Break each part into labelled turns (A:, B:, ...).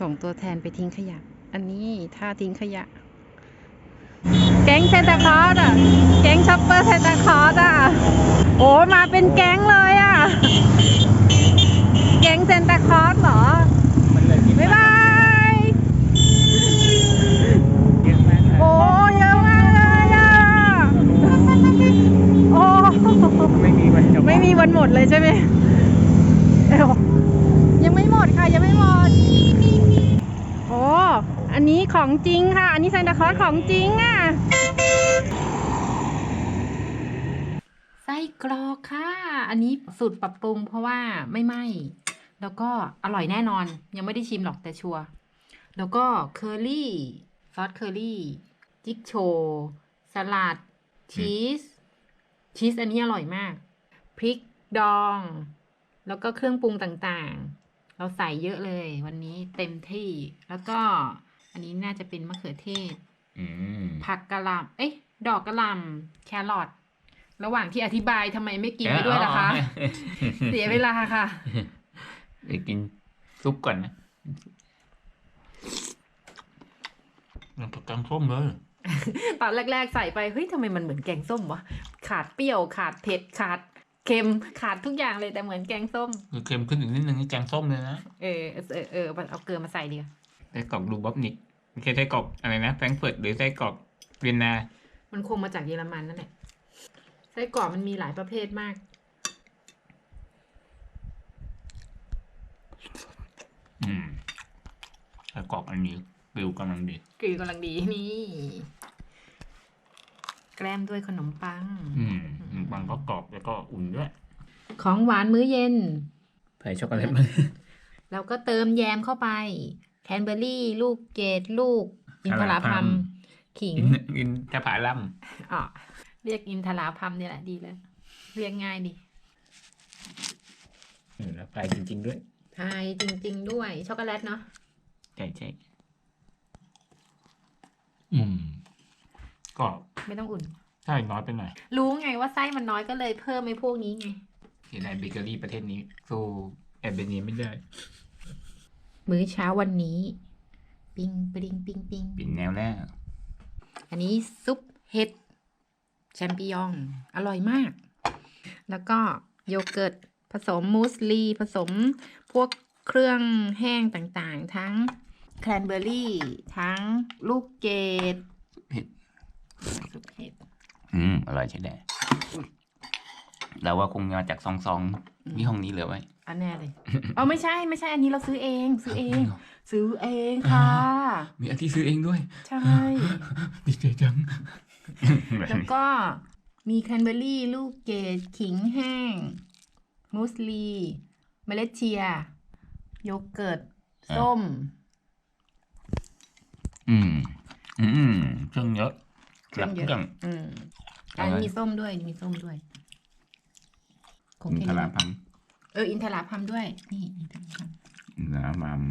A: ส่งตัวแทนไปทิ้งขยะ อันนี้ท่าทิ้งขยะ แก๊งเซนตาคลอสอะ แก๊งช็อปเปอร์เซนตาคลอสอะ โอ้มาเป็นแก๊งเลยอะ แก๊งเซนตาคลอสเหรอ
B: มันเลยกิน
A: บ๊ายบาย
B: เยอะมากเลย
A: โอ้เยอะมากเลยอะ โอ้
B: ไม่มีวันจบ
A: ไม่มีวันหมดเลยใช่ไหมเอ้ายังไม่หมดค่ะ ยังไม่หมดโอ้ อันนี้ของจริงค่ะ อันนี้ซานตาคลอสของจริงอะ ไส้กรอกค่ะ อันนี้สูตรปรับปรุงเพราะว่าไม่ไหม้ แล้วก็อร่อยแน่นอน ยังไม่ได้ชิมหรอกแต่ชัวร์ แล้วก็เคอรี่ซอสเคอรี่จิ๊กโชว์สลัดชีส ชีสอันนี้อร่อยมาก พริกดอง แล้วก็เครื่องปรุงต่างๆ เราใส่เยอะเลยวันนี้เต็มที่ แล้วก็ อันนี้น่าจะเป็นมะเขือเทศ
B: อืม
A: ผักกะหล่ำเอ๊ะ ดอกกะหล่ำแครอทระหว่างที่อธิบายทำไมไม่กินไปด้วยล่ะคะ เสียเวลาค่ะ
B: เดี๋ยวกินซุปก่อนนะมันกับแกงส้มเลย
A: ตอนแรก ๆ ใส่ไป เฮ้ยทำไมมันเหมือนแกงส้มวะ ขาดเปรี้ยว ขาดเผ็ด ขาดเค็ม ขาดทุกอย่างเลยแต่เหมือนแกงส้ม
B: คือเค็มขึ้นอีกนิดนึงนี่แกงส้มเลยนะ
A: เออ เออ เออ เอาเกลือมาใส่ดีกว่า
B: ไส้กรอกดูบ๊อบนิก ไม่ใช่ไส้กรอกอะไรนะแฟรงก์เฟิร์ตหรือไส้กรอกเวียนนา
A: มันคงมาจากเยอรมันนั่นแหละไส้กรอกมันมีหลายประเภทมาก
B: อืมไส้กรอกอันนี้ฟิวกำลังดี
A: กลือกำลังดีนี่ แกล้มด้วยขนมปัง
B: อืมบางก็กรอบแล้วก็อุ่นด้วย
A: ของหวานมื้อเย็น
B: ใส่ช็อกโกแลตมา
A: เราก็เติมแยมเข้าไป แคนเบอร์รี่ ลูกเกดลูก อินทราพัมขิง
B: อินอินทผาลัม
A: อ๋อเรียกอินทราพัมเนี่ยแหละดีเลย เรียกง่ายดี
B: เออแล้วไปจริง ๆ ด้วย
A: ไทยจริง ๆ ด้วย ช็อกโกแลตเนาะ
B: ใช่ใช่อืมก็
A: ไม่ต้องอุ่น
B: ใช่น้อยไปหน่อย
A: รู้ไงว่าไส้มันน้อยก็เลยเพิ่มไอ้พวกนี้ไง
B: เห็นไอเบเกอรี่ประเทศนี้สู้แอบเบเนียไม่ได้
A: มื้อเช้าวันนี้ ปิ้งปิ้งปิ้งปิ้ง
B: ปิ่นแนวหน้า
A: อันนี้ซุปเห็ดแชมปิญองอร่อยมาก แล้วก็โยเกิร์ตผสมมูสลีผสมพวกเครื่องแห้งต่างๆ ทั้งแคลนเบอร์รี่ ทั้งลูกเกด
B: เผ็ด
A: ซุปเห็ด
B: อืม อร่อยใช่ได้ เราว่าคงมาจากซองซองๆนี่ห้องนี้เหลือไว้
A: อันแน่เลยอ๋อไม่ใช่ไม่ใช่อันนี้เราซื้อเอง ซื้อเอง
B: เหรอ
A: ซื้อเองค่ะ
B: มีอาที่ซื้อเองด้วย
A: ใช่
B: ดีใจจัง
A: แล้วก็มีแคลนเบอร์รี่ลูกเกดขิงแห้ง มูสลี เมล็ดเชีย โยเกิร์ต
B: อะ
A: ส้ม
B: อืม อืมเครื่องเยอะ
A: เครื่องเยอะ
B: เครื่อง
A: อืม
B: เอา
A: อัน
B: ไว้
A: มีส้มด้วยมีส้มด้วย คง
B: อิน
A: แค่
B: ท
A: นี้
B: รา
A: นะ
B: พัม
A: เอออินทราพัมด้วย นี่อินทราพัม
B: อินทราพัม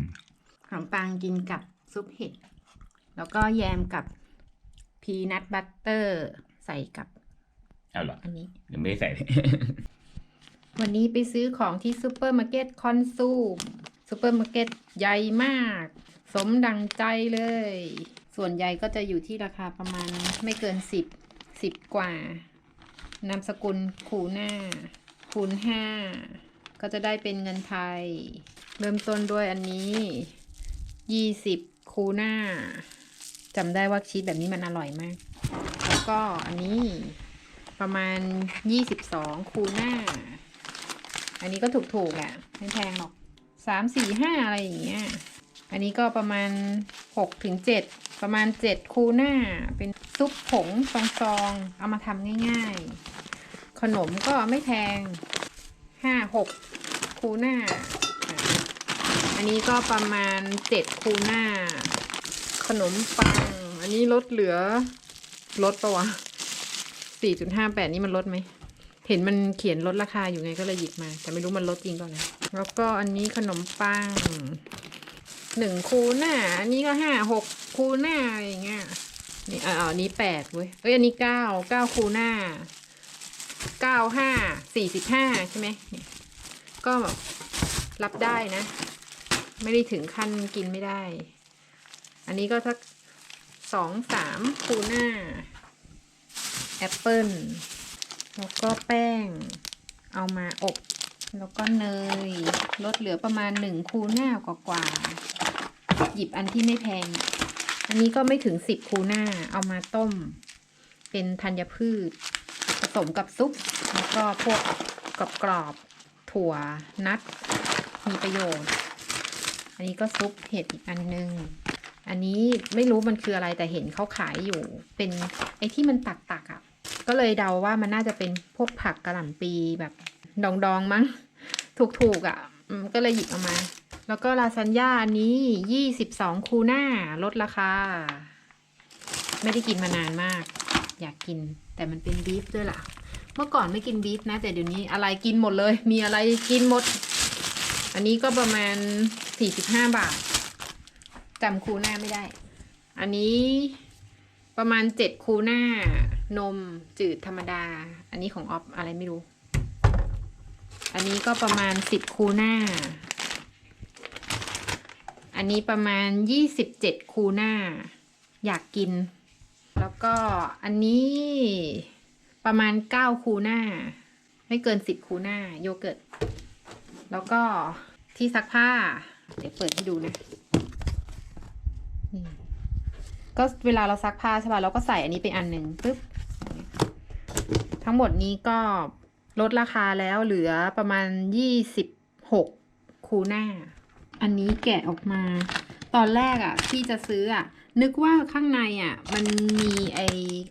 A: ขนมปังกินกับซุปเห็ด แล้วก็แยมกับพีนัทบัตเตอร์ใส่กับ
B: เอาเหรอ
A: อันนี้
B: ยังไม่ได้ใส่
A: วันนี้ไปซื้อของที่ซูเปอร์มาร์เก็ตคอนซูมซูเปอร์มาร์เก็ตใหญ่มาก สมดังใจเลย ส่วนใหญ่ก็จะอยู่ที่ราคาประมาณไม่เกินสิบสิบกว่านามสกุลคูหน้า คูณห้าก็จะได้เป็นเงินไทย เริ่มต้นด้วยอันนี้ยี่สิบคูหน้าจำได้ว่าชีสแบบนี้มันอร่อยมาก แล้วก็อันนี้ประมาณยี่สิบสองคูหน้าอันนี้ก็ถูกๆอะไม่แพงหรอกสามสี่ห้าอะไรอย่างเงี้ยอันนี้ก็ประมาณหกถึงเจ็ดประมาณเจ็ดคูหน้าเป็นซุปผงซองๆ เอามาทำง่าย ๆ ขนมก็ไม่แพงห้าหกคูหน้า อันนี้ก็ประมาณเจ็ดคูหน้า ขนมปัง อันนี้ลดเหลือลดปะวะสี่จุดห้าแปดนี่มันลดไหม เห็นมันเขียนลดราคาอยู่ไงก็เลยหยิบมา แต่ไม่รู้มันลดจริงเปล่านะแล้วก็อันนี้ขนมปังหนึ่งคูหน้า อันนี้ก็ห้าหกคูหน้าอะไรอย่างเงี้ยนี่อ่าอันนี้แปดเว้ยเอ้ยอันนี้เก้าเก้าคูหน้า เก้าห้าสี่สิบห้าใช่ไหมก็แบบรับได้นะ ไม่ได้ถึงขั้นกินไม่ได้ อันนี้ก็สักสองสามคูน่าแอปเปิลแล้วก็แป้ง เอามาอบ แล้วก็เนย ลดเหลือประมาณหนึ่งคูน่ากว่าๆหยิบอันที่ไม่แพง อันนี้ก็ไม่ถึงสิบคูน่า เอามาต้ม เป็นธัญพืช สมกับซุป แล้วก็พวกกรอบๆถั่วนัทมีประโยชน์ อันนี้ก็ซุปเห็ดอีกอันนึง อันนี้ไม่รู้มันคืออะไรแต่เห็นเขาขายอยู่ เป็นไอ้ที่มันตักๆอะ่ะ ก็เลยเดาว่ามันน่าจะเป็นพวกผักกระหล่ำปีแบบดองๆมั้ง ถูกๆอะ่ะก็เลยหยิบออกมา แล้วก็ลาซานญ่าอันนี้ยี่สิบสองคูน่าลดราคา ไม่ได้กินมานานมาก อยากกิน แต่มันเป็นบีฟด้วยล่ะ เมื่อก่อนไม่กินบีฟนะ แต่เดี๋ยวนี้อะไรกินหมดเลย มีอะไรกินหมด อันนี้ก็ประมาณสี่สิบห้าบาทจำคูน่าไม่ได้ อันนี้ประมาณเจ็ดคูน่านมจืดธรรมดา อันนี้ของออฟอะไรไม่รู้ อันนี้ก็ประมาณสิบคูน่าอันนี้ประมาณยี่สิบเจ็ดคูน่าอยากกิน แล้วก็อันนี้ประมาณเก้าคูน่าไม่เกินสิบคูน่าโยเกิร์ต แล้วก็ที่ซักผ้า เดี๋ยวเปิดให้ดูนะนี่ก็เวลาเราซักผ้าใช่ป่ะเราก็ใส่อันนี้ไปอันหนึ่งปึ๊บทั้งหมดนี้ก็ลดราคาแล้วเหลือประมาณยี่สิบหกคูน่าอันนี้แกะออกมา ตอนแรกอะ่ะที่จะซื้ออะ่ะ นึกว่าข้างในอะ มันมีไอ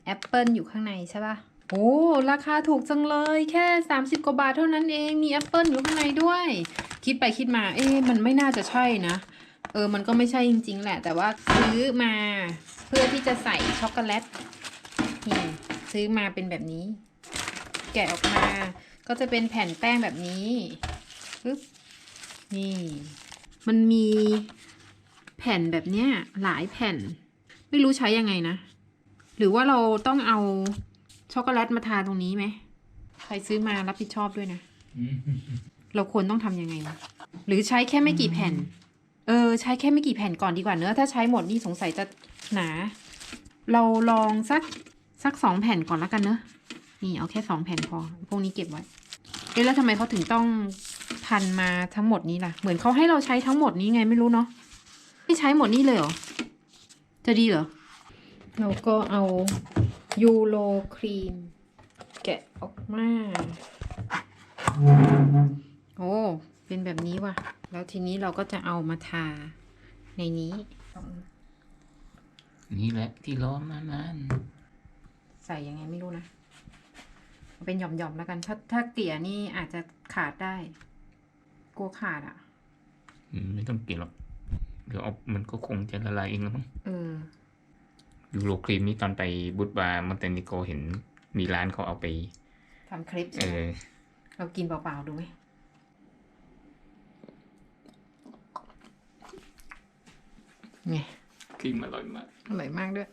A: แอปเปิลอยู่ข้างในใช่ป่ะ โอ้ราคาถูกจังเลยแค่ 30 กว่าบาทเท่านั้นเองมีแอปเปิลอยู่ข้างในด้วย คิดไปคิดมา เอ๊ะมันไม่น่าจะใช่นะ เออ มันก็ไม่ใช่จริง ๆ แหละ แต่ว่าซื้อมาเพื่อที่จะใส่ช็อกโกแลตนี่ซื้อมาเป็นแบบนี้ แกะออกมา ก็จะเป็นแผ่นแป้งแบบนี้ปึ๊บนี่ มันมี แผ่นแบบเนี้ยหลายแผ่น ไม่รู้ใช้ยังไงนะ หรือว่าเราต้องเอาช็อกโกแลตมาทาตรงนี้ไหม ใครซื้อมารับผิดชอบด้วยนะ เราควรต้องทำยังไงวะหรือใช้แค่ไม่กี่แผ่น เออ ใช้แค่ไม่กี่แผ่นก่อนดีกว่าเนอะถ้าใช้หมดนี่สงสัยจะหนา เราลองสักสักสองแผ่นก่อนแล้วกันเนอะนี่เอาแค่สองแผ่นพอ พวกนี้เก็บไว้ เอ๊ะแล้วทำไมเขาถึงต้องพันมาทั้งหมดนี้ล่ะ เหมือนเขาให้เราใช้ทั้งหมดนี้ไงไม่รู้เนาะ ไม่ใช้หมดนี่เลยเหรอ จะดีเหรอ เราก็เอายูโรครีม แกะออกมา โอ้ เป็นแบบนี้ว่ะ แล้วทีนี้เราก็จะเอามาทาในนี้
B: นี่แหละที่ล้อมานาน
A: ใส่ยังไงไม่รู้นะเอาเป็นหย่อมๆแล้วกัน ถ้าถ้าเกลี่ยนี่อาจจะขาดได้ กลัวขาดอะ
B: อืมไม่ต้องเกลี่ยหรอก เดี๋ยวเอามันก็คงจะละลายเองแล้วมั้ง
A: เออ
B: ยูโรครีมนี่ตอนไปบุตบาร์มอนเตนิโกเห็นมีร้านเขาเอาไป
A: ทำคลิป
B: เอ
A: ใช่ไหม
B: อ
A: เรากินเปล่าๆดูไหมไง
B: ครีมอร่อยมาก
A: อร่อยมากด้วย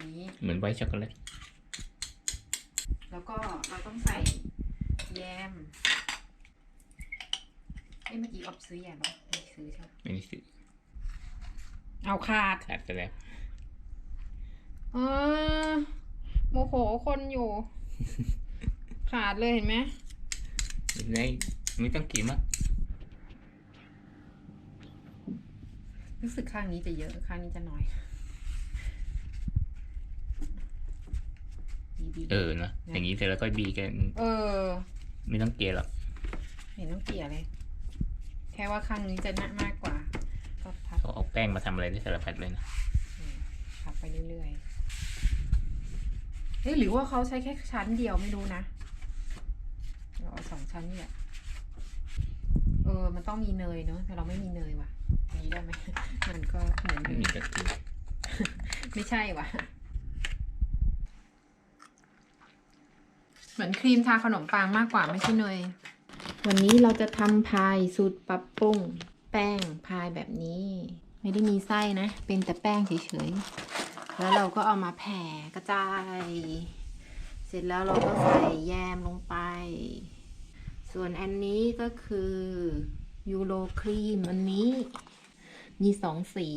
A: นี้
B: เหมือนไวท์ช็อกโกแลต
A: แล้วก็เราต้องใส่แยมเอ้เมื่อกี้ออบซื้อแยมปะไม่ซื้อใช่ไหม
B: ไม่ได้ซื้อ
A: เอาขาด
B: ขาดไปแล้ว
A: เออโมโหคนอยู่ ขาดเลยเห็นไหม
B: ไม่ได้ไม่ต้องเกลี่ยมาก
A: รู้สึกข้างนี้จะเยอะ ข้างนี้จะน้อยดีๆ
B: เออนะอย่างนี้เสร็จแล้วก็บีกัน
A: เออ
B: ไม่ต้องเกลี่ยหรอก
A: เห็นต้องเกลี่ยเลย แค่ว่าข้างนี้จะหนักมากกว่าก็ทับ
B: เขาเอาแป้งมาทำอะไรได้สารพัดเลยนะ
A: ทับไปเรื่อยๆเอ๊ะหรือว่าเขาใช้แค่ชั้นเดียวไม่รู้นะเราเอาสองชั้นนี่แหละเออ มันต้องมีเนยเนอะแต่เราไม่มีเนยว่ะอย่างนี้ได้ไหมมันก็เหมือน
B: ไม่มีกะทิ
A: ไม่ใช่ว่ะเหมือนครีมทาขนมปังมากกว่าไม่ใช่เนย วันนี้เราจะทำพายสูตรปรับปรุง แป้งพายแบบนี้ ไม่ได้มีไส้นะ เป็นแต่แป้งเฉยๆ แล้วเราก็เอามาแผ่กระจาย เสร็จแล้วเราก็ใส่แยมลงไป ส่วนอันนี้ก็คือยูโรครีมอันนี้ มีสองสี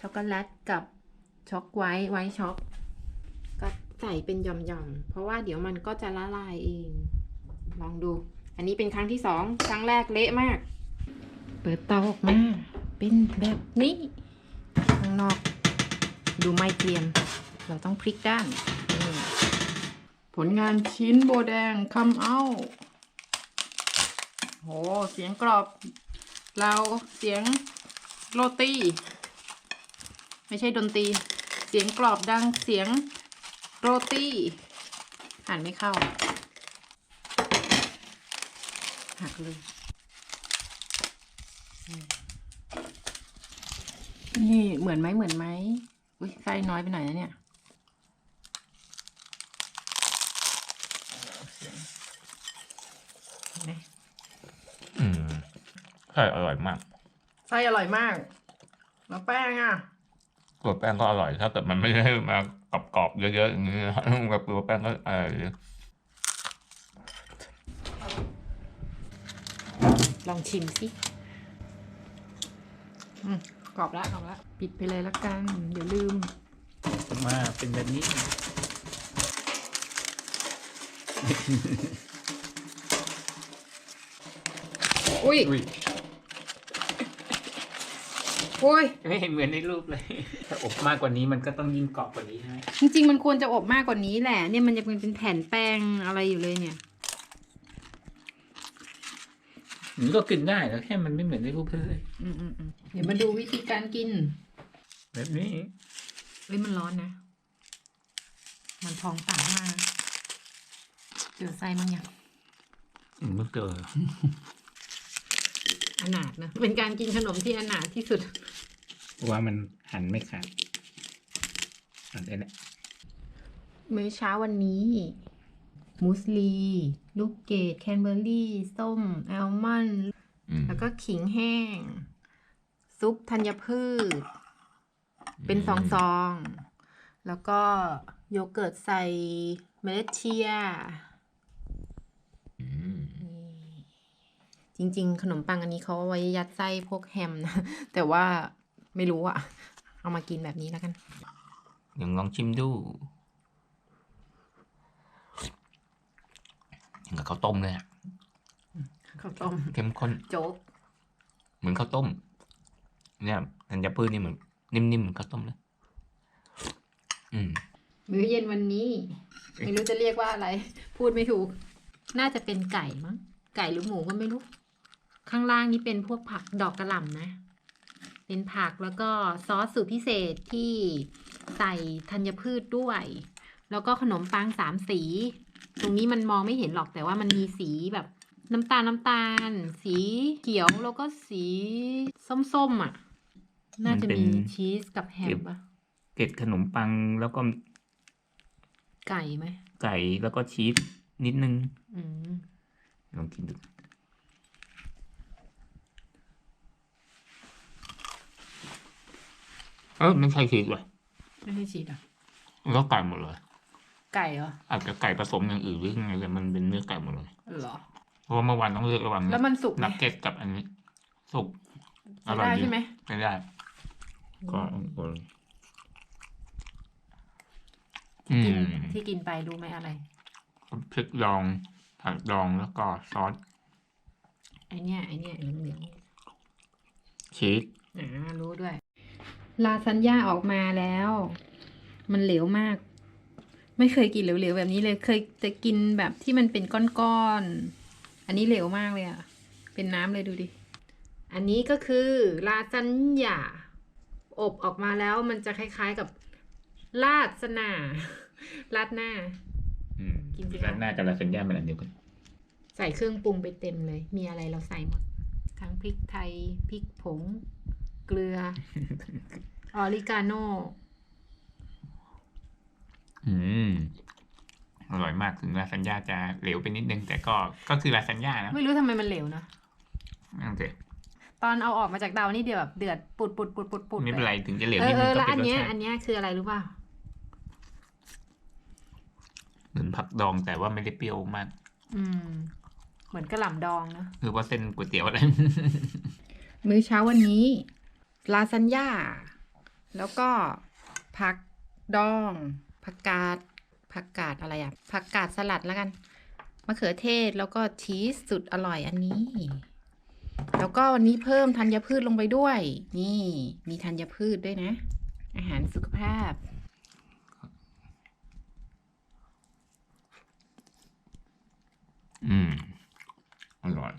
A: ช็อกโกแลตกับช็อกไวท์ไวท์ช็อกก็ใส่เป็นหย่อมๆ เพราะว่าเดี๋ยวมันก็จะละลายเอง ลองดู อันนี้เป็นครั้งที่สอง ครั้งแรกเละมาก ปิดเตาออกมา เป็นแบบนี้ ข้างนอกดูไม่เกรียม เราต้องพลิกด้านนี่ผลงานชิ้นโบแดงคำเอาโห เสียงกรอบ เราเสียงโรตี ไม่ใช่ดนตรี เสียงกรอบดังเสียงโรตีอ่านไม่เข้า หักเลยอืม นี่เหมือนไหมเหมือนไหมอุ้ยไส้น้อยไปหน่อยนะเนี่ยเห็นไหม
B: อืมใช่อร่อยมาก
A: ไส้อร่อยมาก แล้วแป้งอะ
B: ตัวแป้งก็อร่อยถ้าเกิดมันไม่ได้มากรอบๆเยอะๆอย่างนี้นะกับตัวแป้งก็อร่อย
A: ลองชิมสิอืม กรอบละกรอบละปิดไปเลยละกันเดี๋ยวลืม
C: มาเป็นแบบนี้
A: อุ้ย
C: อุ้ย
A: อุ้ย
C: ไม่เห็นเหมือนในรูปเลย ถ้าอบมากกว่านี้มันก็ต้องยิ่งกรอบกว่านี้ใช่ไหม
A: จริงๆ มันควรจะอบมากกว่านี้แหละ เนี่ยมันยังเป็นแผ่นแป้งอะไรอยู่เลยเนี่ย
C: มันก็กินได้แล้วแค่มันไม่เหมือนในรูปเลย
A: อืมอืมอืมเดี๋ยวมาดูวิธีการกิน
C: แบบนี้
A: เฮ้ยมันร้อนนะ มันพองปากมากเจอไส้มั้งยัง
C: อืมไม่เจอ
A: อนาถนะ เป็นการกินขนมที่อนาถที่สุด
C: ว่ามันหันไม่ขาดอันนี้แหละ
A: มื้อเช้าวันนี้ มูสลี ลูกเกดแคนเบอร์รี่ ส้มแอลมอนด์
B: อืม
A: แล้วก็ขิงแห้ง ซุปธัญพืช เป็นซองๆแล้วก็โยเกิร์ตใส่เมล็ดเชียร์
B: อืม
A: จริง ๆ ขนมปังอันนี้เขาเอาไว้ยัดไส้พวกแฮมนะ แต่ว่าไม่รู้อะเอามากินแบบนี้แล้วกัน
B: เดี๋ยวลองชิมดู อย่างกับข้าวต้มเลยอะ
A: ข้าวต้ม
B: เข้มข้น
A: โจ๊ก
B: เหมือนข้าวต้ม เนี่ยธัญพืชนี่เหมือนนิ่มๆเหมือนข้าวต้มเลย อืม
A: มื้อเย็นวันนี้ไม่รู้จะเรียกว่าอะไร พูดไม่ถูก น่าจะเป็นไก่มั้งไก่หรือหมูก็ไม่รู้ ข้างล่างนี้เป็นพวกผักดอกกระหล่ำนะ เป็นผักแล้วก็ซอสสูตรพิเศษที่ใส่ธัญพืชด้วย แล้วก็ขนมปังสามสี ตรงนี้มันมองไม่เห็นหรอกแต่ว่ามันมีสีแบบน้ำตาลน้ำตาล สีเขียวแล้วก็สีส้มๆอะ น่าจะมีชีสกับแฮมปะ
C: เกล็ดขนมปังแล้วก็
A: ไก่ไหม
C: ไก่แล้วก็ชีสนิดนึง
A: อืม
C: ลองกินดู
B: เออไม่ใช่ชีสเลย
A: ไม่ใช่ชีสอะ
B: ก็ไก่หมดเลย
A: ไก่เหรอ
B: อาจจะไก่ผสมอย่างอื่นหรือยังไงแต่มันเป็นเนื้อไก่หมดเลย
A: เหรอ
B: เพราะว่าเมื่อวานต้องเลือกระหว่าง
A: แล้วมันสุกไหม
B: นักเก็ตกับอันนี้ สุก
A: ใช้ได้ใช่ไหม
B: ไม่ได้
C: ก็ก็
B: อื
A: กิน
B: ม
A: ที่กินไปรู้ไหมอะไร
B: พริกดองผักดองแล้วก็ซอส
A: ไอเนี้ยไอเนี้ยเหลือง
B: ชีส
A: ๆอ่ารู้ด้วย ลาซานญ่าออกมาแล้ว มันเหลวมาก ไม่เคยกินเหลวๆแบบนี้เลย เคยจะกินแบบที่มันเป็นก้อนๆ อันนี้เหลวมากเลยอะเป็นน้ำเลยดูดิ อันนี้ก็คือลาซานญ่าอบออกมาแล้วมันจะคล้ายๆกับลาดสนาลาดหน้า
C: อืม
A: กินสิคะ
C: ร้านหน้ากับลาซานญ่ามันอันเดียวกัน
A: ใส่เครื่องปรุงไปเต็มเลย มีอะไรเราใส่หมด ทั้งพริกไทย พริกผง เกลือ ออริกาโน
B: อืมอร่อยมากถึงลาซานญ่าจะเหลวไปนิดนึง แต่ก็ก็คือลาซานญ่านะ
A: ไม่รู้ทำไมมันเหลวนะ
B: นั่นสิ
A: ตอนเอาออกมาจากเตานี่เดียวแบบเดือดปุดปุดปุดปุดปุด
B: ไม่เป็นไรถึงจะเหลว
A: เอ
B: นิ
A: อ
B: ด
A: เอ
B: นึง
A: อ
B: ก็
A: แล้ว
B: เป็
A: อั
B: น
A: น
B: รส
A: เนี้ย
B: ชา
A: อั
B: ติ
A: นเนี้ยคืออะไรรู้เปล่า
B: เหมือนผักดองแต่ว่าไม่ได้เปรี้ยวมาก
A: อืม เหมือนกระหล่ำดองเนอะ
B: คือว่าเส้นก๋วยเตี๋ยวอะไร
A: มื้อเช้าวันนี้ลาซานญ่าแล้วก็ผักดอง ผักกาดผักกาดอะไรอะผักกาดสลัดแล้วกันมะเขือเทศแล้วก็ชีสสุดอร่อยอันนี้ แล้วก็วันนี้เพิ่มธัญพืชลงไปด้วย นี่มีธัญพืชด้วยนะ อาหารสุขภาพ
B: อืม อร่อย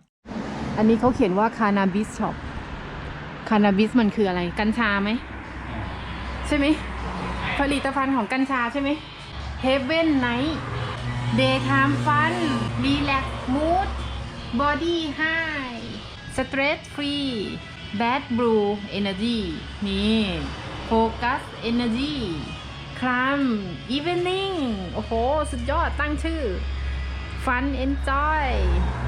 A: อันนี้เขาเขียนว่าคานาบิสช็อปคานาบิสมันคืออะไร กัญชาไหม ใช่ไหม ผลิตภัณฑ์ของกัญชาใช่ไหม Heaven Night Daytime Fun Relax Mood Body High Stress Free Bad Blue Energy นี่ Focus Energy Calm Evening โอ้โห สุดยอดตั้งชื่อ Fun Enjoy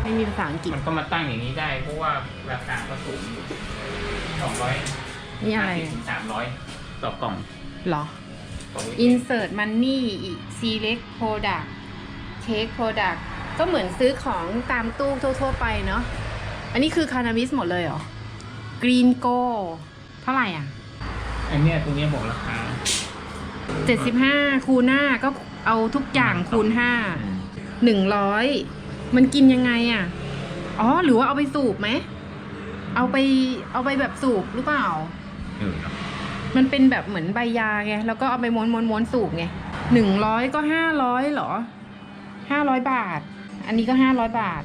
A: ไม่มีภาษาอังกฤษ
C: มันก็มาตั้งอย่างนี้ได้ เพราะว่าราคาก็สูงสองร้อย
A: นี่อะไร
C: สามร้อยต่อกล่อง
A: เหรอ
C: ของวิธี
A: Insert Money Select Product Take Product ก็เหมือนซื้อของตามตู้ทั่ว ๆ ไปเนาะ อันนี้คือคานาบิสหมดเลยเหรอ Green Go เท่าไหร่อะ
C: อันเนี้ยตรงเนี้ยบอกราคา
A: 75คูณห้าก็เอาทุกอย่างคูณ5 100มันกินยังไงอะ อ๋อ หรือว่าเอาไปสูบไหม เอาไปเอาไปแบบสูบหรือเปล่า
B: เออ
A: มันเป็นแบบเหมือนใบยาไง แล้วก็เอาไปม้วนม้วนม้วนสูบไงหนึ่งร้อยก็ห้าร้อยเหรอห้าร้อยบาท อันนี้ก็ห้าร้อยบาท